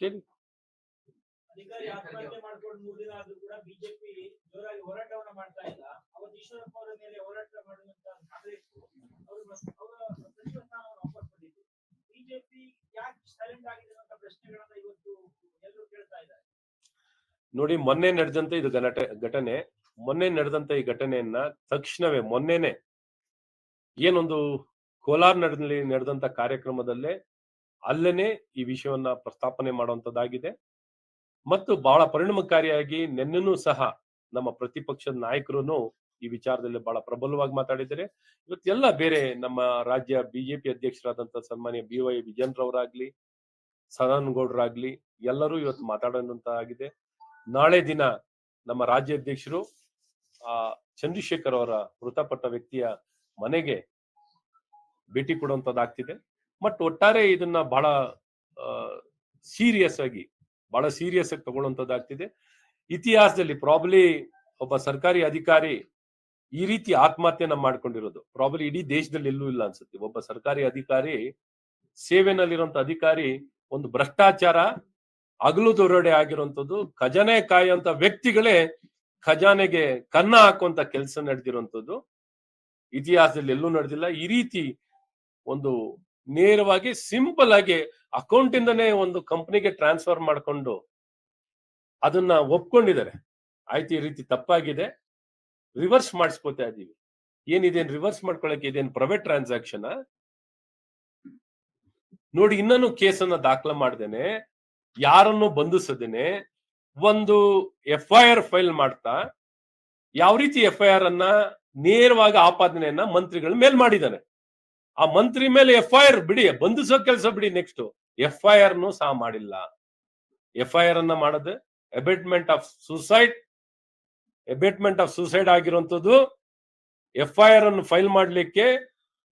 ಕೇಳಿ. ಅಧಿಕಾರಿ ಆತ್ಮಹತ್ಯೆ ಮಾಡ್ಕೊಂಡು ಮೂರು ದಿನ ಆದ್ರೂ ಕೂಡ ಬಿಜೆಪಿ ಜೋರಾಗಿ ಹೋರಾಟವನ್ನ ಮಾಡ್ತಾ ಇಲ್ಲ. ಅವತ್ತು ಈಶ್ವರಪ್ಪ ಅವರ ಮೇಲೆ ಹೋರಾಟ ಮಾಡುವಂತ ಕಾಂಗ್ರೆಸ್ ಅವರು ಅವರ ಸಚಿವ ಸ್ಥಾನವನ್ನು ವಾಪಸ್ ಪಡೆದಿದ್ರು ಬಿಜೆಪಿ ಯಾಕೆ ಸೈಲೆಂಟ್ ಆಗಿದೆ ಅಂತ ಪ್ರಶ್ನೆಗಳನ್ನ ಇವತ್ತು ಎಲ್ಲರೂ ಕೇಳ್ತಾ ಇದ್ದಾರೆ. ನೋಡಿ ಮೊನ್ನೆ ನಡೆದಂತ ಇದು ಗಲಾಟೆ ಘಟನೆ ಮೊನ್ನೆ ನಡೆದಂತ ಈ ಘಟನೆಯನ್ನ ತಕ್ಷಣವೇ ಮೊನ್ನೆನೆ ಏನೊಂದು ಕೋಲಾರ್ ನಡೆದಲ್ಲಿ ನಡೆದಂತ ಕಾರ್ಯಕ್ರಮದಲ್ಲೇ ಅಲ್ಲೇನೆ ಈ ವಿಷಯವನ್ನ ಪ್ರಸ್ತಾಪನೆ ಮಾಡುವಂತದ್ದಾಗಿದೆ. ಮತ್ತು ಬಹಳ ಪರಿಣಾಮಕಾರಿಯಾಗಿ ನಿನ್ನೆನೂ ಸಹ ನಮ್ಮ ಪ್ರತಿಪಕ್ಷದ ನಾಯಕರು ಈ ವಿಚಾರದಲ್ಲಿ ಬಹಳ ಪ್ರಬಲವಾಗಿ ಮಾತಾಡಿದ್ದಾರೆ. ಇವತ್ತೆಲ್ಲ ಬೇರೆ ನಮ್ಮ ರಾಜ್ಯ ಬಿಜೆಪಿ ಅಧ್ಯಕ್ಷರಾದಂತ ಸನ್ಮಾನ್ಯ ಬಿ ವೈ ವಿಜಯನ್ರವರಾಗ್ಲಿ ಸದಾನಂದ ಗೌಡ್ರಾಗ್ಲಿ ಎಲ್ಲರೂ ಇವತ್ತು ಮಾತಾಡುವಂತಾಗಿದೆ ನಾಳೆ ದಿನ ನಮ್ಮ ರಾಜ್ಯ ಅಧ್ಯಕ್ಷರು ಆ, ಚಂದ್ರಶೇಖರ್ ಅವರ ಮೃತಪಟ್ಟ ವ್ಯಕ್ತಿಯ ಮನೆಗೆ ಭೇಟಿ ಕೊಡುವಂತದ್ದಾಗ್ತಿದೆ. ಬಟ್ ಒಟ್ಟಾರೆ ಇದನ್ನ ಬಹಳ ಸೀರಿಯಸ್ ಆಗಿ, ಬಹಳ ಸೀರಿಯಸ್ ಆಗಿ ತಗೊಳ್ಳುವಂತದ್ದಾಗ್ತಿದೆ ಇತಿಹಾಸದಲ್ಲಿ ಪ್ರಾಬ್ಲಿ ಒಬ್ಬ ಸರ್ಕಾರಿ ಅಧಿಕಾರಿ ಈ ರೀತಿ ಆತ್ಮಹತ್ಯೆನ ಮಾಡ್ಕೊಂಡಿರೋದು. ಪ್ರಾಬ್ಲಿ ಇಡೀ ದೇಶದಲ್ಲಿ ಎಲ್ಲೂ ಇಲ್ಲ ಅನ್ಸುತ್ತೆ. ಒಬ್ಬ ಸರ್ಕಾರಿ ಅಧಿಕಾರಿ, ಸೇವೆನಲ್ಲಿರುವಂತ ಅಧಿಕಾರಿ ಒಂದು ಭ್ರಷ್ಟಾಚಾರ, ಅಗಲು ದೊರಡೆ ಆಗಿರುವಂತದ್ದು, ಖಜಾನೆ ಕಾಯುವಂತ ವ್ಯಕ್ತಿಗಳೇ ಖಜಾನೆಗೆ ಕನ್ನ ಹಾಕುವಂತ ಕೆಲಸ ನಡೆದಿರುವಂತದ್ದು. ಇತಿಹಾಸದಲ್ಲಿ ಎಲ್ಲೂ ನಡೆದಿಲ್ಲ. ಈ ರೀತಿ ಒಂದು ನೇರವಾಗಿ ಸಿಂಪಲ್ ಆಗಿ ಅಕೌಂಟ್ ಇಂದನೇ ಒಂದು ಕಂಪ್ನಿಗೆ ಟ್ರಾನ್ಸ್ಫರ್ ಮಾಡ್ಕೊಂಡು ಅದನ್ನ ಒಪ್ಕೊಂಡಿದ್ದಾರೆ. ಆಯ್ತು, ಈ ರೀತಿ ತಪ್ಪಾಗಿದೆ. ರಿವರ್ಸ್ ಮಾಡಿಸ್ಕೋತಾ ಇದೀವಿ. ಏನಿದೇನ್ ರಿವರ್ಸ್ ಮಾಡ್ಕೊಳಕ್ಕೆ ಇದೇನ್ ಪ್ರೈವೇಟ್ ಟ್ರಾನ್ಸಾಕ್ಷನ್ ನೋಡಿ ಇನ್ನೂ ಕೇಸನ್ನ ದಾಖಲ ಮಾಡ್ದೇನೆ. ಯಾರನ್ನು ಬಂಧಿಸದೇನೆ. ಒಂದು ಎಫ್ ಐ ಆರ್ ಫೈಲ್ ಮಾಡ್ತಾ, ಯಾವ ರೀತಿ ಎಫ್ ಐ ಆರ್ ಅನ್ನ ನೇರವಾಗಿ ಆಪಾದನೆಯನ್ನ ಮಂತ್ರಿಗಳ ಮೇಲ್ ಮಾಡಿದ್ದಾನೆ. ಆ ಮಂತ್ರಿ ಮೇಲೆ ಎಫ್ ಐ ಆರ್ ಬಿಡಿ, ಬಂಧಿಸೋ ಕೆಲಸ ಬಿಡಿ ನೆಕ್ಸ್ಟ್ ಎಫ್ ಐ ಆರ್ ನು ಸಹ ಮಾಡಿಲ್ಲ. ಎಫ್ ಐ ಆರ್ ಅನ್ನ ಮಾಡದೆ abetment of suicide abetment of suicide ಆಗಿರುವಂತದ್ದು ಎಫ್ ಐ ಆರ್ ಅನ್ನು ಫೈಲ್ ಮಾಡ್ಲಿಕ್ಕೆ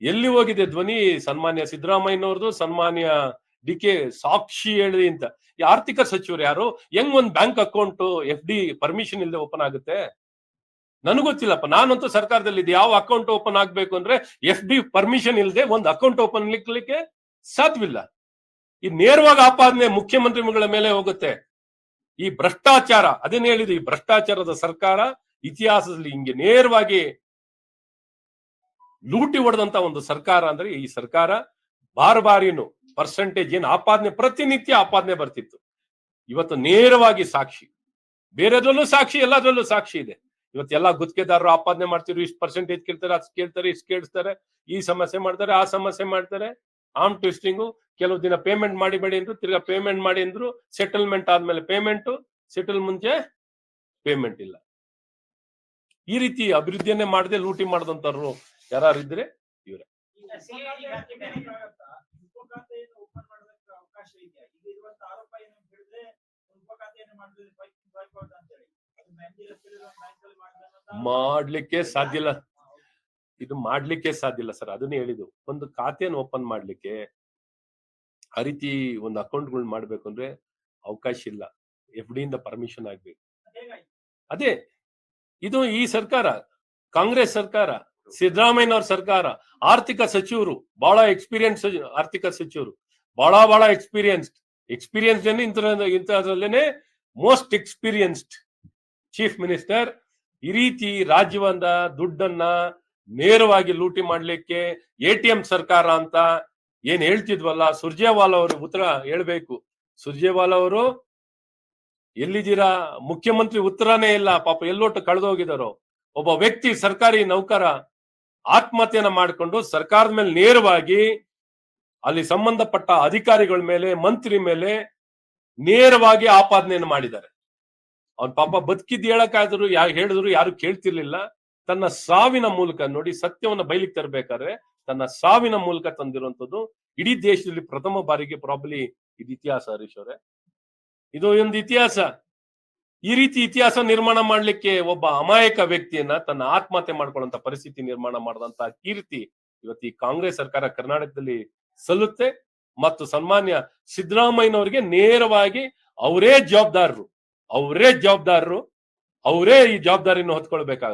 ಎಲ್ಲಿ ಹೋಗಿದೆ ಧ್ವನಿ? ಸನ್ಮಾನ್ಯ ಸಿದ್ದರಾಮಯ್ಯನವ್ರದ್ದು, ಸನ್ಮಾನ್ಯ ಡಿ ಕೆ ಸಾಕ್ಷಿ ಹೇಳಿ ಅಂತ. ಈ ಆರ್ಥಿಕ ಸಚಿವರು ಯಾರು? ಹೆಂಗ್ ಒಂದ್ bank account F D permission ಇಲ್ಲದೆ ಓಪನ್ ಆಗುತ್ತೆ? ನನಗೆ ಗೊತ್ತಿಲ್ಲಪ್ಪ. ನಾನಂತೂ ಸರ್ಕಾರದಲ್ಲಿ ಇದು ಯಾವ ಅಕೌಂಟ್ ಓಪನ್ ಆಗ್ಬೇಕು ಅಂದ್ರೆ ಎಫ್ ಡಿ ಪರ್ಮಿಷನ್ ಇಲ್ಲದೆ ಒಂದು ಅಕೌಂಟ್ ಓಪನ್ ಲಿಕ್ಲಿಕ್ಕೆ ಸಾಧ್ಯವಿಲ್ಲ. ಈ ನೇರವಾಗಿ ಆಪಾದನೆ ಮುಖ್ಯಮಂತ್ರಿಗಳ ಮೇಲೆ ಹೋಗುತ್ತೆ. ಈ ಭ್ರಷ್ಟಾಚಾರ, ಅದೇನು ಹೇಳಿದ್ರು? ಈ ಭ್ರಷ್ಟಾಚಾರದ ಸರ್ಕಾರ ಇತಿಹಾಸದಲ್ಲಿ ಹಿಂಗೆ ನೇರವಾಗಿ ಲೂಟಿ ಹೊಡೆದಂತ ಒಂದು ಸರ್ಕಾರ ಅಂದ್ರೆ ಈ ಸರ್ಕಾರ ಬಾರ್ ಬಾರಿನು ಪರ್ಸೆಂಟೇಜ್ ಏನು ಆಪಾದನೆ, ಪ್ರತಿನಿತ್ಯ ಆಪಾದನೆ ಬರ್ತಿತ್ತು. ಇವತ್ತು ನೇರವಾಗಿ ಸಾಕ್ಷಿ. ಬೇರೆದ್ರಲ್ಲೂ ಸಾಕ್ಷಿ, ಎಲ್ಲದ್ರಲ್ಲೂ ಸಾಕ್ಷಿ ಇದೆ. ಇವತ್ತೆಲ್ಲ ಗುತ್ತಿಗೆದಾರರು ಆಪಾದನೆ ಮಾಡ್ತಿರು ಇಷ್ಟು ಪರ್ಸೆಂಟೇಜ್ ಕೇಳ್ತಾರೆ ಅಷ್ಟು ಕೇಳ್ತಾರೆ, ಇಷ್ಟು ಕೇಳಿಸ್ತಾರೆ, ಈ ಸಮಸ್ಯೆ ಮಾಡ್ತಾರೆ, ಆ ಸಮಸ್ಯೆ ಮಾಡ್ತಾರೆ. ಆಮ್ ಟ್ವಿಸ್ಟಿಂಗು, ಕೆಲವು ದಿನ ಪೇಮೆಂಟ್ ಮಾಡಿಬೇಡಿ ಅಂದ್ರು, ತಿರ್ಗಾ ಪೇಮೆಂಟ್ ಮಾಡಿ ಅಂದ್ರು ಸೆಟಲ್ಮೆಂಟ್ ಆದ್ಮೇಲೆ ಪೇಮೆಂಟ್ ಸೆಟಲ್ ಮುಂಚೆ ಪೇಮೆಂಟ್ ಇಲ್ಲ. ಈ ರೀತಿ ಅಭಿವೃದ್ಧಿಯನ್ನೇ ಮಾಡದೆ ಲೂಟಿ ಮಾಡದಂತವ್ರು ಯಾರಿದ್ರೆ ಈಗ ಸಿಎಡಿ ಹಾಕಿದ್ದಾಗುತ್ತಾ ಉಪಖಾತೆಯನ್ನು ಓಪನ್ ಮಾಡೋದಕ್ಕೆ ಅವಕಾಶ ಇದೆಯಾ ಈಗ ಇರುವಂತ ಆರೋಪ ಏನು ಅಂತ ಹೇಳಿದ್ರೆ ಉಪಖಾತೆಯನ್ನು ಮಾಡಿದ್ರೆ ಬಾಯ್ಕಾಟ್ ಅಂತ ಹೇಳಿ ಅದು ಬ್ಯಾಂಕ್ ಬ್ಯಾಂಕಲ್ಲಿ ಮಾಡಿದ ಮಾಡ್ಲಿಕ್ಕೆ ಸಾಧ್ಯ ಇಲ್ಲ. ಇದು ಮಾಡ್ಲಿಕ್ಕೆ ಸಾಧ್ಯ ಇಲ್ಲ ಸರ್. ಅದನ್ನೇ ಹೇಳಿದ್ದು. ಒಂದು ಖಾತೆಯನ್ನು ಓಪನ್ ಮಾಡ್ಲಿಕ್ಕೆ ಆ ರೀತಿ ಒಂದು ಅಕೌಂಟ್ಗಳು ಮಾಡ್ಬೇಕು ಅಂದ್ರೆ ಅವಕಾಶ ಇಲ್ಲ. ಎಫ್ ಡಿ ಇಂದ ಪರ್ಮಿಷನ್ ಆಗ್ಬೇಕು. ಅದೇ, ಇದು ಈ ಸರ್ಕಾರ, ಕಾಂಗ್ರೆಸ್ ಸರ್ಕಾರ ಸಿದ್ದರಾಮಯ್ಯ ಅವ್ರ ಸರ್ಕಾರ, ಆರ್ಥಿಕ ಸಚಿವರು ಬಹಳ ಎಕ್ಸ್ಪೀರಿಯನ್ಸ್ ಆರ್ಥಿಕ ಸಚಿವರು ಬಹಳ ಬಹಳ ಎಕ್ಸ್ಪೀರಿಯನ್ಸ್ಡ್. ಎಕ್ಸ್ಪೀರಿಯನ್ಸ್ ಇಂತ ಇಂಥದ್ರಲ್ಲೇನೆ ಮೋಸ್ಟ್ ಎಕ್ಸ್ಪೀರಿಯನ್ಸ್ಡ್ ಚೀಫ್ ಮಿನಿಸ್ಟರ್ ಈ ರೀತಿ ರಾಜ್ಯವನ್ನ ದುಡ್ಡನ್ನ ನೇರವಾಗಿ ಲೂಟಿ ಮಾಡ್ಲಿಕ್ಕೆ ಎಂ ಸರ್ಕಾರ ಅಂತ ಏನ್ ಹೇಳ್ತಿದ್ವಲ್ಲ? ಸುರ್ಜೇವಾಲಾ ಅವರು ಉತ್ತರ ಹೇಳ್ಬೇಕು. ಸುರ್ಜೇವಾಲಾ ಅವರು, ಎಲ್ಲಿದ್ದೀರಾ? ಮುಖ್ಯಮಂತ್ರಿ ಉತ್ತರನೇ ಇಲ್ಲ, ಪಾಪ ಎಲ್ಲೋಟು ಕಳೆದೋಗಿದಾರೋ? ಒಬ್ಬ ವ್ಯಕ್ತಿ ಸರ್ಕಾರಿ ನೌಕರ ಆತ್ಮಹತ್ಯೆಯನ್ನ ಮಾಡಿಕೊಂಡು ಸರ್ಕಾರದ ಮೇಲೆ ನೇರವಾಗಿ ಅಲ್ಲಿ ಸಂಬಂಧಪಟ್ಟ ಅಧಿಕಾರಿಗಳ ಮೇಲೆ, ಮಂತ್ರಿ ಮೇಲೆ ನೇರವಾಗಿ ಆಪಾದನೆಯನ್ನು ಮಾಡಿದ್ದಾರೆ. ಅವನ್ ಪಾಪ ಬದುಕಿದ್ ಹೇಳಕ್ಕಾದ್ರು ಯಾರು ಹೇಳಿದ್ರು ಯಾರು ಕೇಳ್ತಿರ್ಲಿಲ್ಲ. ತನ್ನ ಸಾವಿನ ಮೂಲಕ ನೋಡಿ ಸತ್ಯವನ್ನ ಬಯಲಿಗೆ ತರಬೇಕಾದ್ರೆ ತನ್ನ ಸಾವಿನ ಮೂಲಕ ತಂದಿರುವಂತದ್ದು ಇಡೀ ದೇಶದಲ್ಲಿ ಪ್ರಥಮ ಬಾರಿಗೆ ಪ್ರಾಬ್ಲಿ ಇದು ಇತಿಹಾಸ ಹರೀಶ್ ಅವರೇ. ಇದು ಒಂದು ಇತಿಹಾಸ. ಈ ರೀತಿ ಇತಿಹಾಸ ನಿರ್ಮಾಣ ಮಾಡ್ಲಿಕ್ಕೆ ಒಬ್ಬ ಅಮಾಯಕ ವ್ಯಕ್ತಿಯನ್ನ ತನ್ನ ಆತ್ಮಹತ್ಯೆ ಮಾಡ್ಕೊಳ್ಳುವಂತ ಪರಿಸ್ಥಿತಿ ನಿರ್ಮಾಣ ಮಾಡಿದಂತ ಕೀರ್ತಿ ಇವತ್ತು ಈ ಕಾಂಗ್ರೆಸ್ ಸರ್ಕಾರ ಕರ್ನಾಟಕದಲ್ಲಿ ಸಲ್ಲುತ್ತೆ. ಮತ್ತು ಸನ್ಮಾನ್ಯ ಸಿದ್ದರಾಮಯ್ಯನವರಿಗೆ ನೇರವಾಗಿ ಅವರೇ ಜವಾಬ್ದಾರರು. ಅವರೇ ಜವಾಬ್ದಾರರು ಅವರೇ ಈ ಜವಾಬ್ದಾರಿಯನ್ನು ಹೊತ್ಕೊಳ್ಬೇಕಾಗುತ್ತೆ.